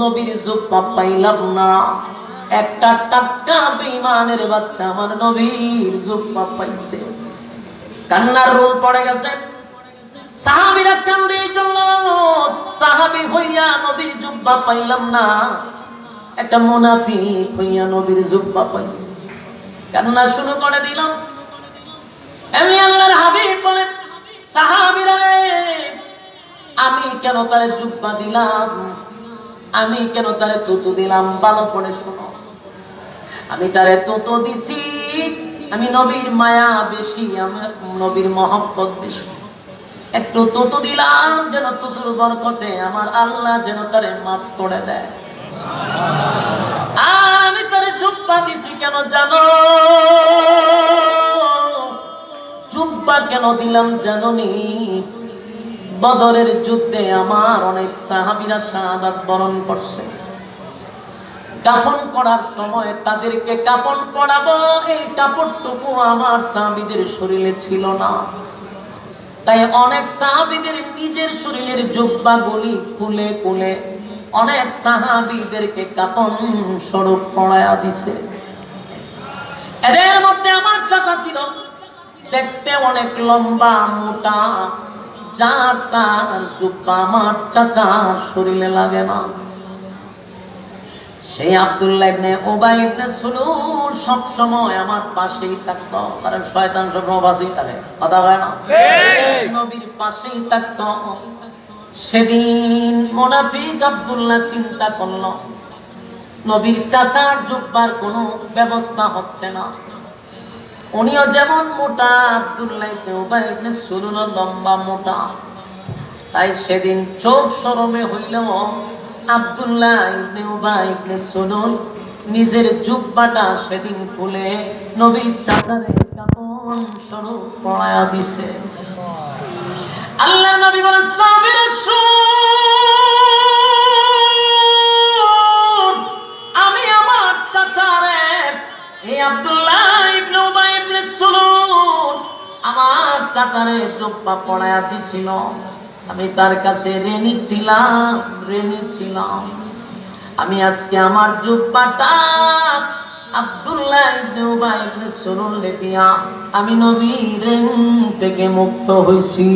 নবীর জুব্বা পাইলাম না। একটা টাটকা বেঈমানের বাচ্চা আমার নবীর জুব্বা পাইছে। কান্নার রোল পড়ে গেছে। সাহাবীরা কান্দে চলল। সাহাবী হইয়া নবীর জুব্বা পাইলাম না। একটা মুনাফিক হইয়া নবীর জুব্বা পাইছে। কান্না শুরু করে দিলাম। এমনি আল্লাহর হাবিব বলে, সাহাবীরা আমি কেন তার জুব্বা দিলাম? আমি কেন তারে তুতু দিলাম? ভালো করে শোনো। আমি তারে তুতো দিছি, আমি নবীর মায়া বেশি আমার নবীর মহব্বত বেশি। একটু তুতু দিলাম যেন তুতুর বরকতে আমার আল্লাহ যেন তারে মাফ করে দেয়। আমি তারে জুব্বা দিছি কেন জানো? জুব্বা কেন দিলাম জাননি? বদরের যুদ্ধে আমার অনেক সাহাবিরা শাহাদাত বরণ করছে। দাফন করার সময় তাদেরকে কাপড় পরাবো এই কাপড়টুকু আমার সাহাবীদের শরীরে ছিল না। তাই অনেক সাহাবিদের নিজের শরীরের জুব্বাগুলি খুলে খুলে অনেক সাহাবিদেরকে কাপন স্বরূপ পড়ায়া দিছে। এদের মধ্যে আমার চাচা ছিল। দেখতে অনেক লম্বা, মোটা যার তার জুব্বা আমার চাচার শরীরে লাগে না। সেই আব্দুল্লাহ ইবনে ওবাই ইবনে সুলুল সব সময় আমার পাশেই থাকতো কারণ শয়তান সব পাশেই থাকে। কথা হয় না? নবীর পাশেই থাকতো। সেদিন মোনাফিক আব্দুল্লাহ চিন্তা করল নবীর চাচার জুব্বার কোনো ব্যবস্থা হচ্ছে না। উনিও যেমন মোটা, আব্দুল্লাহ ইবনে সুলুল লম্বা মোটা। তাই সেদিন চোখ সরমে হইলেও আব্দুল্লাহ ইবনে সুলুল নিজের জুব্বাটা সেদিন খুলে নবীর চাচারে কাপন স্বরূপ পড়ায়া দিছে। আল্লাহ নবী বলেন, সাবির আমি আমার চাচারে, এই আব্দুল্লাহ আমার চাচারে জোপ্পা পড়ায়া দিছিল। আমি তার কাছে রেনি ছিলাম রেনি ছিলাম। আমি আজকে আমার জুব্বাটা আমি নবীর থেকে মুক্ত হইছি।